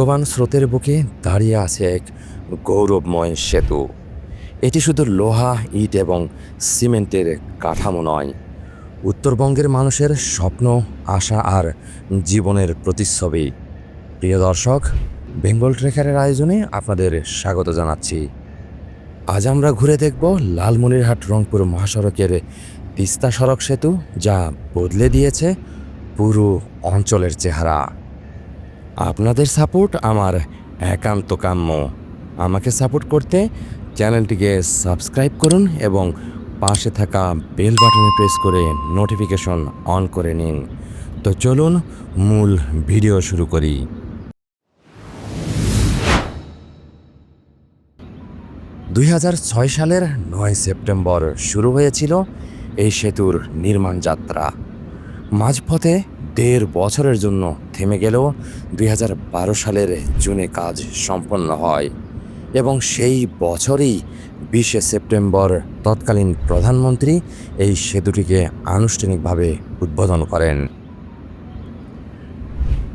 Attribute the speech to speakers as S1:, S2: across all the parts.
S1: বেগবান স্রোতের বুকে দাঁড়িয়ে আছে এক গৌরবময় সেতু। এটি শুধু লোহা, ইট এবং সিমেন্টের কাঠামো নয়। উত্তরবঙ্গের মানুষের স্বপ্ন, আশা আর জীবনের প্রতিচ্ছবি। প্রিয় দর্শক, বেঙ্গল ট্রেকারের আয়োজনে আপনাদের স্বাগত জানাচ্ছি। আজ আমরা ঘুরে দেখব লালমনিরহাট রংপুর মহাসড়কের তিস্তা সড়ক সেতু, যা বদলে দিয়েছে পুরো অঞ্চলের চেহারা। আপনাদের সাপোর্ট আমার একান্ত কাম্য। আমাকে সাপোর্ট করতে চ্যানেলটিকে সাবস্ক্রাইব করুন এবং পাশে থাকা বেল বাটনে প্রেস করে নোটিফিকেশন অন করে নিন। তো চলুন মূল ভিডিও শুরু করি। দুই হাজার ছয় সালের নয় সেপ্টেম্বর শুরু হয়েছিল এই সেতুর নির্মাণ যাত্রা। মাঝপথে দেড় বছরের জন্য থেমে গেলেও দুই হাজার বারো সালের জুনে কাজ সম্পন্ন হয় এবং সেই বছরই বিশে সেপ্টেম্বর তৎকালীন প্রধানমন্ত্রী এই সেতুটিকে আনুষ্ঠানিকভাবে উদ্বোধন করেন।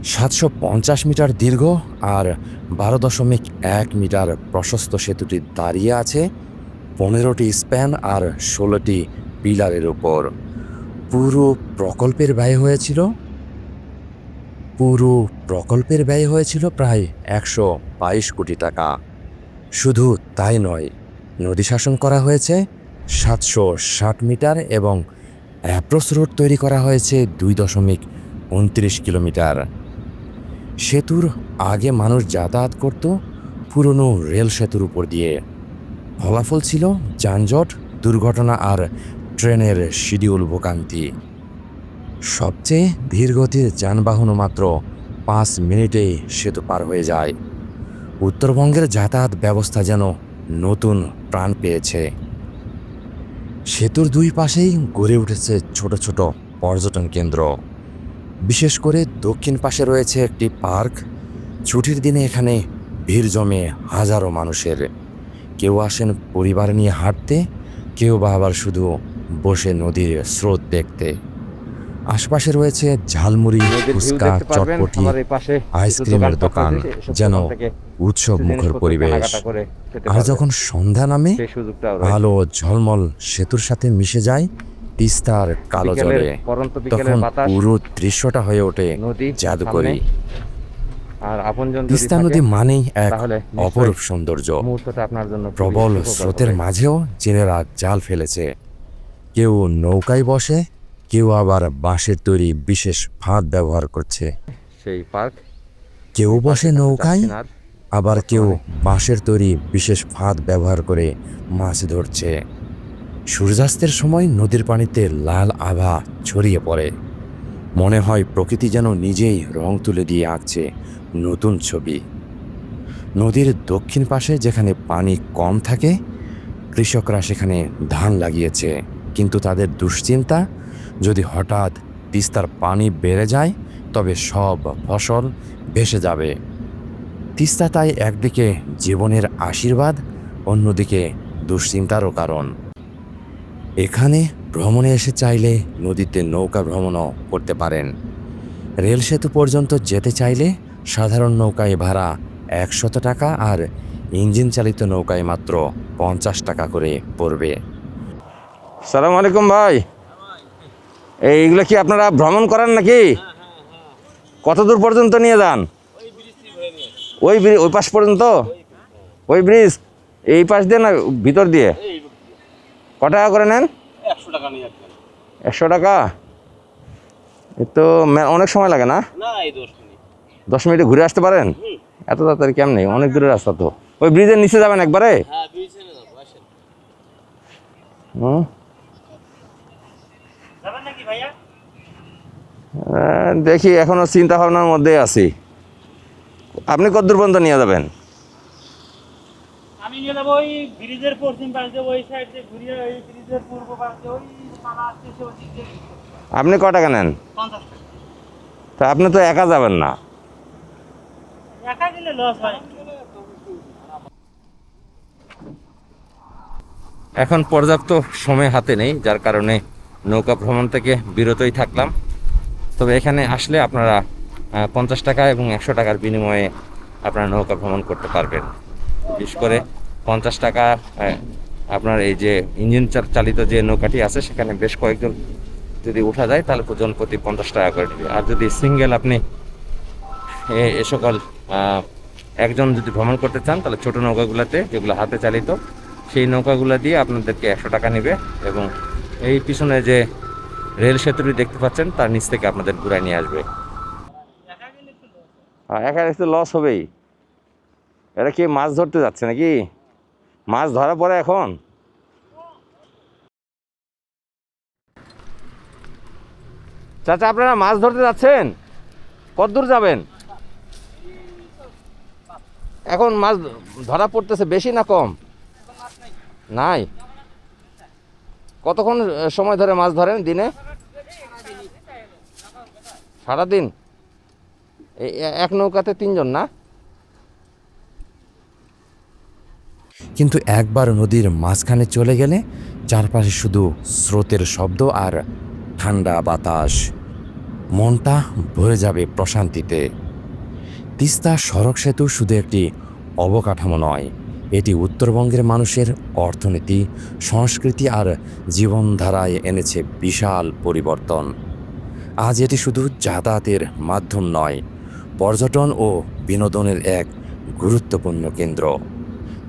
S1: সাতশো পঞ্চাশ মিটার দীর্ঘ আর বারো দশমিক এক মিটার প্রশস্ত সেতুটি দাঁড়িয়ে আছে পনেরোটি স্প্যান আর ষোলোটি পিলারের উপর। পুরো প্রকল্পের ব্যয় হয়েছিল পুরো প্রকল্পের ব্যয় হয়েছিল প্রায় একশো বাইশ কোটি টাকা। শুধু তাই নয়, নদী শাসন করা হয়েছে, সাতশো ষাট মিটার এবং অ্যাপ্রোচ রোড তৈরি করা হয়েছে দুই দশমিক উনত্রিশ কিলোমিটার। সেতুর আগে মানুষ যাতায়াত করত পুরনো রেল সেতুর উপর দিয়ে। ফলাফল ছিল যানজট, দুর্ঘটনা আর ট্রেনের শিডিউল ভোগান্তি। সবচেয়ে ধীরগতির যানবাহনও মাত্র পাঁচ মিনিটেই সেতু পার হয়ে যায়। উত্তরবঙ্গের যাতায়াত ব্যবস্থা যেন নতুন প্রাণ পেয়েছে। সেতুর দুই পাশেই গড়ে উঠেছে ছোট ছোট পর্যটন কেন্দ্র। বিশেষ করে দক্ষিণ পাশে রয়েছে একটি পার্ক। ছুটির দিনে এখানে ভিড় জমে হাজারো মানুষের। কেউ আসেন পরিবার নিয়ে হাঁটতে, কেউ বা আবার শুধু বসে নদীর স্রোত দেখতে। আশপাশে রয়েছে ঝালমুড়ি ফুচকা চটপটি আইসক্রিমের দোকান যেন উৎসব মুখর পরিবেশ। আর যখন সন্ধ্যা নামে আলো ঝলমল সেতুর সাথে মিশে যায় তিস্তার কালো জলে। তখন পুরো দৃশ্যটা হয়ে ওঠে জাদুকরি। তিস্তা নদী মানেই এক অপরূপ সৌন্দর্য।
S2: আপনার জন্য
S1: প্রবল স্রোতের মাঝেও জেলেরা জাল ফেলেছে। কেউ নৌকায় বসে কেউ আবার বাঁশের তৈরি বিশেষ ফাঁদ ব্যবহার করছে।
S2: সেই পার্ক।
S1: কেউ বসে নৌকায় আবার কেউ বাঁশের তৈরি বিশেষ ফাঁদ ব্যবহার করে মাছ ধরছে। সূর্যাস্তের সময় নদীর পানিতে লাল আভা ছড়িয়ে পড়ে। মনে হয় প্রকৃতি যেন নিজেই রং তুলে দিয়ে আঁকছে নতুন ছবি। নদীর দক্ষিণ পাশে যেখানে পানি কম থাকে কৃষকরা সেখানে ধান লাগিয়েছে। কিন্তু তাদের দুশ্চিন্তা যদি হঠাৎ তিস্তার পানি বেড়ে যায়, তবে সব ফসল ভেসে যাবে। তিস্তা তাই একদিকে জীবনের আশীর্বাদ, অন্যদিকে দুশ্চিন্তারও কারণ। এখানে ভ্রমণে এসে চাইলে নদীতে নৌকা ভ্রমণও করতে পারেন। রেল সেতু পর্যন্ত যেতে চাইলে সাধারণ নৌকায় ভাড়া একশত টাকা আর ইঞ্জিন চালিত নৌকায় মাত্র পঞ্চাশ টাকা করে পড়বে।
S2: সালাম আলাইকুম ভাই। এইগুলো কি আপনারা ভ্রমণ করেন নাকি? কত দূর পর্যন্ত নিয়ে যান? ওই ব্রি- ওই পাশ পর্যন্ত? ওই ব্রিজ? এই পাশ দিয়ে না ভিতর দিয়ে? ক টাকা করে নেন?
S3: একশো টাকা।
S2: এ তো অনেক সময় লাগে না?
S3: দশ মিনিটে
S2: ঘুরে আসতে পারেন? এত তাড়াতাড়ি কেমনি? অনেক দূরের রাস্তা তো। ওই ব্রিজের নিচে যাবেন একবারে?
S3: হ্যাঁ
S2: হুম?
S3: ভাইয়া?
S2: দেখি এখনও চিন্তা ভাবনার মধ্যে আছি। আপনি কত দূর পর্যন্ত নিয়ে যাবেন?
S3: আমি নিয়ে যাব ওই ব্রিজের পশ্চিম পাশ দিয়ে ওই সাইড দিয়ে ঘুরিয়ে ওই ব্রিজের পূর্ব পাশ দিয়ে ওই পালা দিয়ে
S2: আপনি ক টাকা নেন?
S3: পঞ্চাশ টাকা।
S2: তা আপনি তো একা যাবেন না।
S3: একা গেলে লস হয়।
S2: এখন পর্যাপ্ত সময় হাতে নেই যার কারণে নৌকা ভ্রমণ থেকে বিরতই থাকলাম। তবে এখানে আসলে আপনারা পঞ্চাশ টাকা এবং একশো টাকার বিনিময়ে আপনারা নৌকা ভ্রমণ করতে পারবেন। বিশেষ করে পঞ্চাশ টাকা আপনার এই যে ইঞ্জিন চালিত যে নৌকাটি আছে, সেখানে বেশ কয়েকজন যদি উঠা যায়, তাহলে জন প্রতি পঞ্চাশ টাকা করে নেবে আর যদি সিঙ্গেল আপনি এ সকল একজন যদি ভ্রমণ করতে চান, তাহলে ছোট নৌকাগুলোতে যেগুলো হাতে চালিত, সেই নৌকাগুলো দিয়ে আপনাদেরকে একশো টাকা নেবে এবং এই পিছনে যে রেল সেতুটি দেখতে পাচ্ছেন তার নিচ থেকে আপনাদের ঘুরায় নিয়ে আসবে। হ্যাঁ, একা একটু লস হবেই। এরা কি মাছ ধরতে যাচ্ছে নাকি? মাছ ধরা পড়ে এখন। চাচা আপনারা মাছ ধরতে যাচ্ছেন? কতদূর যাবেন? এখন মাছ ধরা পড়তেছে বেশি না কম? নাই? কতক্ষণ সময় ধরে মাছ ধরেন দিনে? সারাদিন? এক নৌকাতে তিনজন না?
S1: কিন্তু একবার নদীর মাঝখানে চলে গেলে চারপাশে শুধু স্রোতের শব্দ আর ঠান্ডা বাতাস। মনটা ভরে যাবে প্রশান্তিতে। তিস্তা সড়ক সেতু শুধু একটি অবকাঠামো নয় এটি উত্তরবঙ্গের মানুষের অর্থনীতি, সংস্কৃতি আর জীবনধারায় এনেছে বিশাল পরিবর্তন। আজ এটি শুধু যাতায়াতের মাধ্যম নয়, পর্যটন ও বিনোদনের এক গুরুত্বপূর্ণ কেন্দ্র।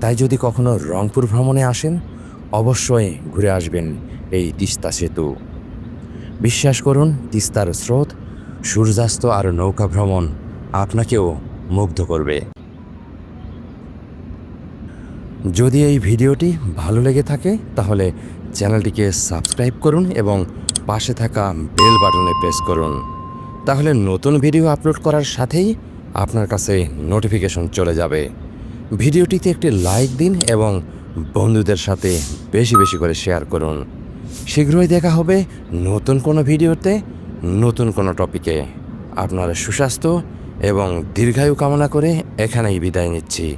S1: তাই যদি কখনো রংপুর ভ্রমণে আসেন, অবশ্যই ঘুরে আসবেন এই তিস্তা সেতু। বিশ্বাস করুন, তিস্তার স্রোত, সূর্যাস্ত আর নৌকা ভ্রমণ আপনাকেও মুগ্ধ করবে। যদি এই ভিডিওটি ভালো লেগে থাকে, তাহলে চ্যানেলটিকে সাবস্ক্রাইব করুন এবং পাশে থাকা বেল বাটনে প্রেস করুন। তাহলে নতুন ভিডিও আপলোড করার সাথেই আপনার কাছে নোটিফিকেশন চলে যাবে। ভিডিওটিতে একটি লাইক দিন এবং বন্ধুদের সাথে বেশি বেশি করে শেয়ার করুন। শীঘ্রই দেখা হবে নতুন কোনো ভিডিওতে, নতুন কোনো টপিকে। আপনার সুস্বাস্থ্য এবং দীর্ঘায়ু কামনা করে এখানেই বিদায় নিচ্ছি।